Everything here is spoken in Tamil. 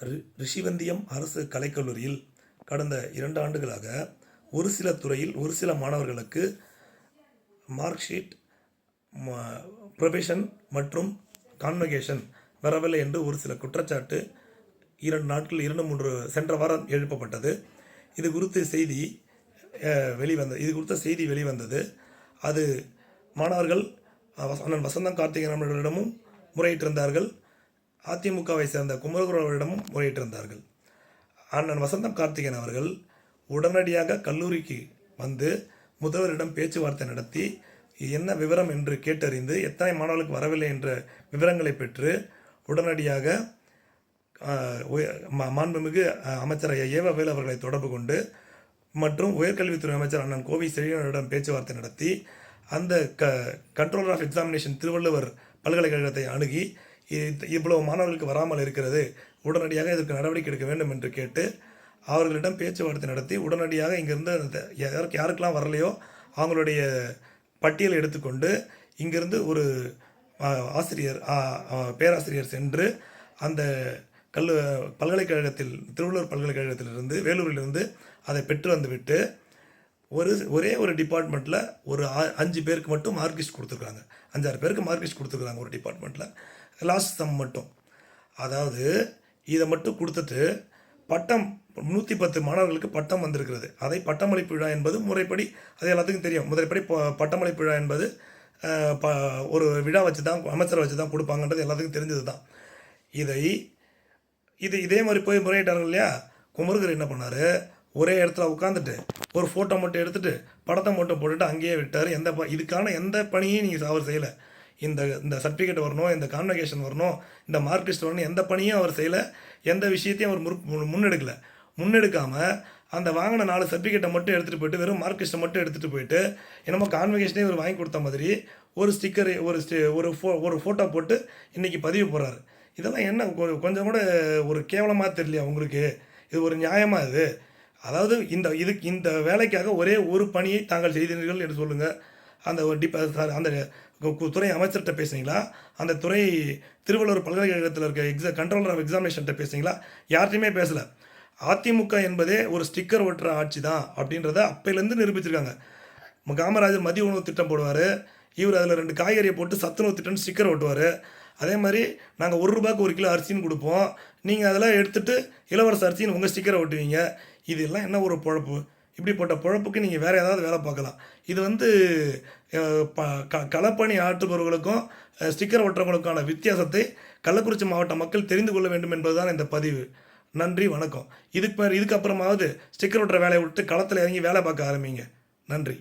ரி- ரிஷிவந்தியம் அரசு கலைக்கல்லூரியில் கடந்த இரண்டு ஆண்டுகளாக ஒரு சில துறையில் ஒரு சில மாணவர்களுக்கு மார்க் ஷீட் ப்ரொபேஷன் மற்றும் கான்வகேஷன் வரவில்லை என்று ஒரு சில குற்றச்சாட்டு இரண்டு நாட்கள் இரண்டு மூன்று சென்ற வாரம் எழுப்பப்பட்டது. இது குறித்து செய்தி வெளிவந்த இது குறித்த செய்தி வெளிவந்தது. அது மாணவர்கள் அண்ணன் வசந்தம் கார்த்திகேயன் அவர்களிடமும் முறையிட்டிருந்தார்கள். அதிமுகவை சேர்ந்த குமரகுரு அவர்களிடமும் முறையிட்டிருந்தார்கள். அண்ணன் வசந்தம் கார்த்திகேயன் அவர்கள் உடனடியாக கல்லூரிக்கு வந்து முதல்வரிடம் பேச்சுவார்த்தை நடத்தி என்ன விவரம் என்று கேட்டறிந்து எத்தனை மாணவர்களுக்கு வரவில்லை என்ற விவரங்களை பெற்று உடனடியாக மாண்புமிகு அமைச்சர் ஏவவேல் அவர்களை தொடர்பு கொண்டு மற்றும் உயர்கல்வித்துறை அமைச்சர் அண்ணன் கோவி செழியனிடம் பேச்சுவார்த்தை நடத்தி அந்த க கண்ட்ரோலர் ஆஃப் எக்ஸாமினேஷன் திருவள்ளுவர் பல்கலைக்கழகத்தை அணுகி இவ்வளவு மாணவர்களுக்கு வராமல் இருக்கிறது. உடனடியாக இதற்கு நடவடிக்கை எடுக்க வேண்டும் என்று கேட்டு அவர்களிடம் பேச்சுவார்த்தை நடத்தி உடனடியாக இங்கிருந்து அந்த யாருக்கு யாருக்கெல்லாம் வரலையோ அவங்களுடைய பட்டியலை எடுத்துக்கொண்டு இங்கிருந்து ஒரு ஆசிரியர் பேராசிரியர் சென்று அந்த கல்லு பல்கலைக்கழகத்தில் திருவள்ளூர் பல்கலைக்கழகத்திலிருந்து வேலூரிலிருந்து அதை பெற்று வந்துவிட்டு ஒரு ஒரே ஒரு டிபார்ட்மெண்ட்டில் ஒரு அஞ்சு பேருக்கு மட்டும் மார்க்லிஸ்ட் கொடுத்துருக்காங்க அஞ்சாறு பேருக்கு மார்க்லிஸ்ட் கொடுத்துருக்காங்க ஒரு டிபார்ட்மெண்ட்டில் லாஸ்ட் சம் மட்டும். அதாவது இதை மட்டும் கொடுத்துட்டு பட்டம் நூற்றி பத்து மாணவர்களுக்கு பட்டம் வந்திருக்கிறது. அதை பட்டமளிப்பு விழா என்பது முறைப்படி அது எல்லாத்துக்கும் தெரியும். முறைப்படி ப- பட்டமளிப்பு விழா என்பது ப ஒரு விழா வச்சு தான் அமைச்சரை வச்சு தான் கொடுப்பாங்கன்றது எல்லாத்துக்கும் தெரிஞ்சது தான் இதை இது இதே மாதிரி போய் முறையிட்டார்கள் இல்லையா? குமருகர் என்ன பண்ணார்? ஒரே இடத்துல உட்காந்துட்டு ஒரு ஃபோட்டோ மட்டும் எடுத்துகிட்டு படத்தை மட்டும் போட்டுட்டு அங்கேயே விட்டார். எந்த ப இதுக்கான எந்த பணியும் நீங்கள் அவர் செய்யலை. இந்த இந்த சர்டிஃபிகேட் வரணும் இந்த கான்வகேஷன் வரணும் இந்த மார்க் லிஸ்ட் வரணும் எந்த பணியும் அவர் செய்யலை எந்த விஷயத்தையும் அவர் முற் முன்னெடுக்கலை. முன்னெடுக்காமல் அந்த வாங்கின நாலு சர்டிஃபிகேட்டை மட்டும் எடுத்துகிட்டு போயிட்டு வெறும் மார்க் லிஸ்ட்டை மட்டும் எடுத்துகிட்டு போயிட்டு என்னமோ கான்வகேஷனே இவர் வாங்கி கொடுத்த மாதிரி ஒரு ஸ்டிக்கர் ஒரு ஸ்டி ஒரு ஃபோ ஒரு ஃபோட்டோ போட்டு இன்றைக்கி பதிவு போடுறாரு. இதெல்லாம் என்ன கொ- கொஞ்சம் கூட ஒரு கேவலமாக தெரியலையா உங்களுக்கு? இது ஒரு நியாயமாக இது? அதாவது இந்த இதுக்கு இந்த வேலைக்காக ஒரே ஒரு பணியை தாங்கள் செய்தீர்கள் என்று சொல்லுங்கள் அந்த டிப சார் அந்த கு- கு- துறை அமைச்சர்கிட்ட பேசுனீங்களா? அந்த துறை திருவள்ளுவர் பல்கலைக்கழகத்தில் இருக்க எக்ஸா கண்ட்ரோலர் ஆஃப் எக்ஸாமினேஷன்கிட்ட பேசுனீங்களா? யார்ட்டையுமே பேசலை. அதிமுக என்பதே ஒரு ஸ்டிக்கர் ஒட்டுற ஆட்சி தான் அப்படின்றத அப்பையிலேருந்து நிரூபிச்சிருக்காங்க. காமராஜர் மதிய உணவு திட்டம் போடுவார். இவர் அதில் ரெண்டு காய்கறியை போட்டு சத்துணவு திட்டம்னு ஸ்டிக்கர் ஒட்டுவார். அதே மாதிரி நாங்கள் ஒரு ரூபாய்க்கு ஒரு கிலோ அரிசின்னு கொடுப்போம். நீங்கள் அதெல்லாம் எடுத்துகிட்டு இளவரச அரிசின்னு உங்கள் ஸ்டிக்கரை ஒட்டுவீங்க. இதெல்லாம் என்ன ஒரு பொழப்பு? இப்படிப்பட்ட பொழப்புக்கு நீங்கள் வேறு ஏதாவது வேலை பார்க்கலாம். இது வந்து ப க களப்பணி ஆற்றுபவர்களுக்கும் ஸ்டிக்கர் ஒட்டுறவங்களுக்கான வித்தியாசத்தை கள்ளக்குறிச்சி மாவட்ட மக்கள் தெரிந்து கொள்ள வேண்டும் என்பதுதான் இந்த பதிவு. நன்றி வணக்கம். இதுக்கு இதுக்கப்புறமாவது ஸ்டிக்கர் ஒட்டுற வேலையை விட்டு களத்தில் இறங்கி வேலை பார்க்க ஆரம்பிங்க. நன்றி.